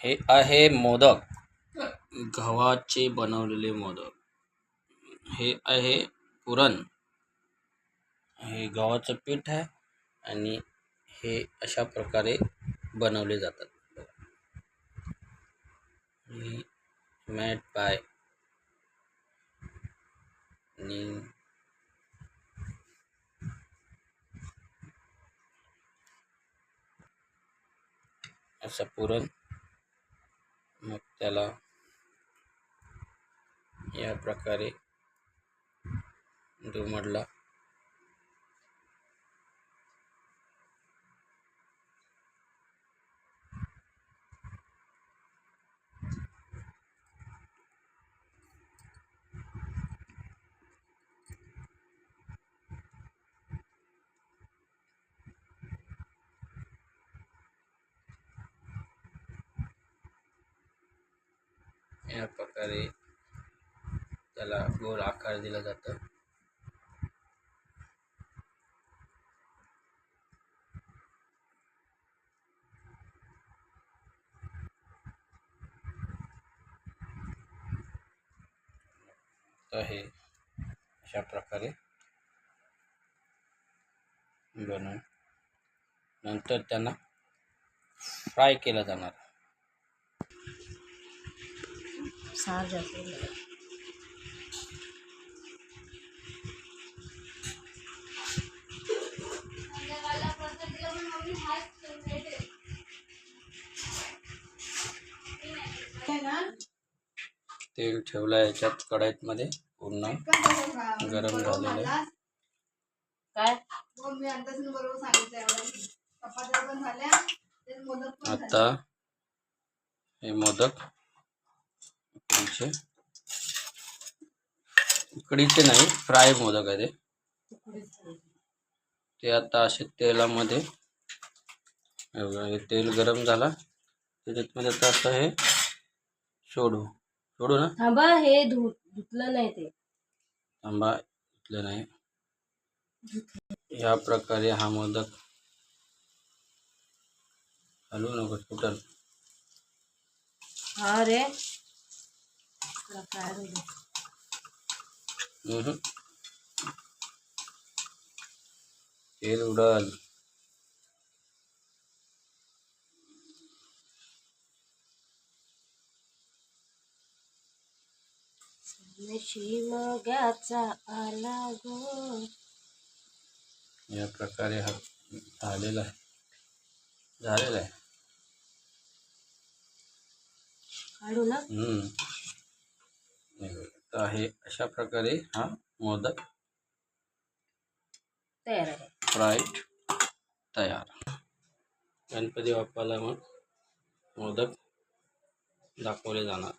हे आहे मोदक. गव्हाचे बनवलेले मोदक. हे आहे पुरण. हे गव्हाचं पीठ आहे आणि हे अशा प्रकारे बनवले जातात. मॅट पाय. आणि असं पुरण. मग त्याला या प्रकारे दुमडला. या प्रकारे त्याला गोल आकार दिला जातो. हे अशा प्रकारे बनवून नंतर त्यांना फ्राय केला जाणार. सार आहे. तेल ठेवलं आहे याच्यात कढईत मध्ये पूर्ण. गरम झालेलं आहे. काय? आता हे मोदक उकडीचे उकडीचे नाही फ्राय मोदक आहे ते. ते आता असे तेलामध्ये तेल गरम झाला. त्याच्यात मध्ये आता असं हे सोडू. सोडू ना? थांबा हे धुतलं नाही ते. तांबा इथलं नाही. या प्रकारे हा मोदक हलवू नको फुटल हा रे. तेल उडल. आला गो. या प्रकारे हा झालेला आहे. झालेला आहे. काढू ना. हम्म. हे बघा. तर हे अशा प्रकारे हा मोदक तयार आहे फ्राईड तयार गणपती बाप्पाला मग मोदक दाखवले जाणार